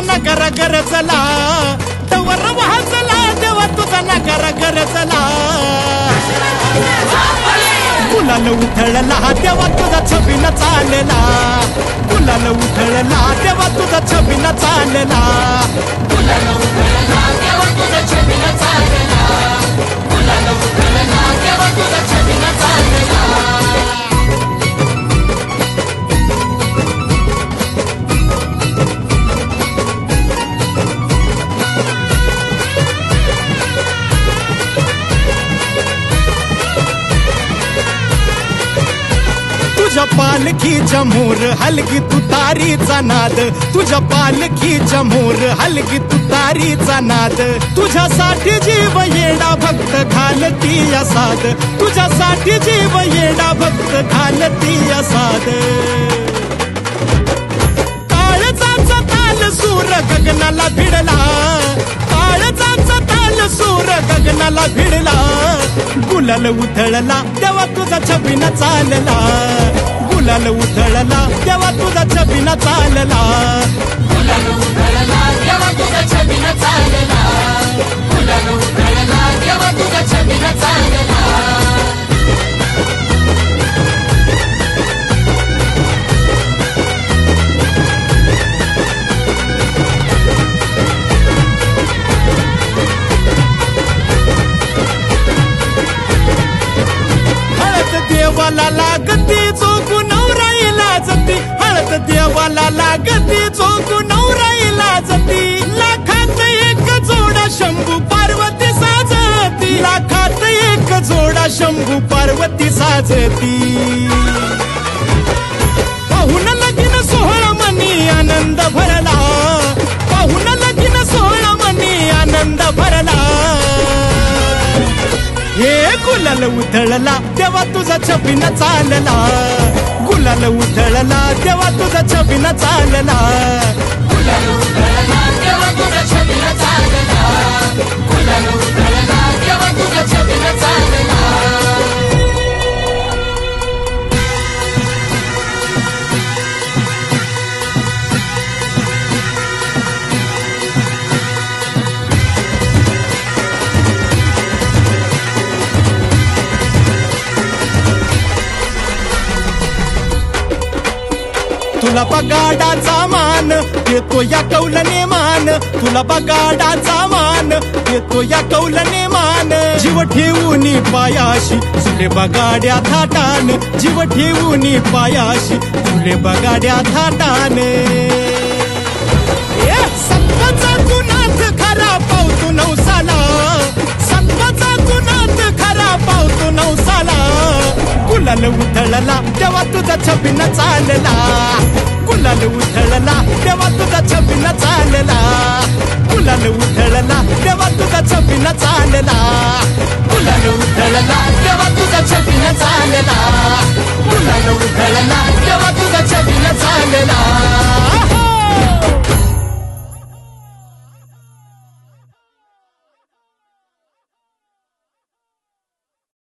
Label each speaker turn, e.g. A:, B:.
A: नकार चला. तवर वाजला देवा तुझा नकार चला. गुलाल उथळला तेव्हा तुझा छबीन चालला. गुलाल उथळला तेव्हा तुझा छबीन चालला. तुझ्या पालखीच्या मोर हलगी तुतारीचा नाद. तुझ्या पालखीच्या मोर हलगी तुतारीचा नाद. तुझ्यासाठी जीव येडा भक्त घालती असाद. तुझ्यासाठी जीव येडा भक्त घालती साद काळजाचा ताल सूर गगनाला भिडला. काळजाचा ताल सूर गगनाला भिडला. गुलाल उधळला तेव्हा तुझा छबीन चालला. गुलाल उधळला तेव्हा तुझा छबीन चालला. हळद पार्वती साजती. पाहून लगीन सोहळा मनी आनंद भरला. पाहून लगीन सोहळा मनी आनंद भरला. हे गुलाल उधळला तेव्हा तुझा छबीन चालला. गुलाल उधळला तेव्हा तुझा छबीन चालला. तुला बगाडाचा मान देतो या कौलने मान. तुला बगाडाचा मान देतो या कौलने मान. जीव ठेवून पायाशी तुले बगाड्या थाटान. जीव ठेवून पायाशी तुले बगाड्या थाटान. ए, सत्ताचा खरा पावतो नवसाला? सत्ताचा गुणात खरा पावतो नवसाला? गुलाल तुझा छबीन चालला. गुलाल उधळला तेव्हा तुझा छबीन चालला. गुलाल उधळला तेव्हा तुझा छबीन चालला. गुलाल उधळला तेव्हा तुझा छबीन चालला. गुलाल उधळला तेव्हा तुझा छबीन चालला.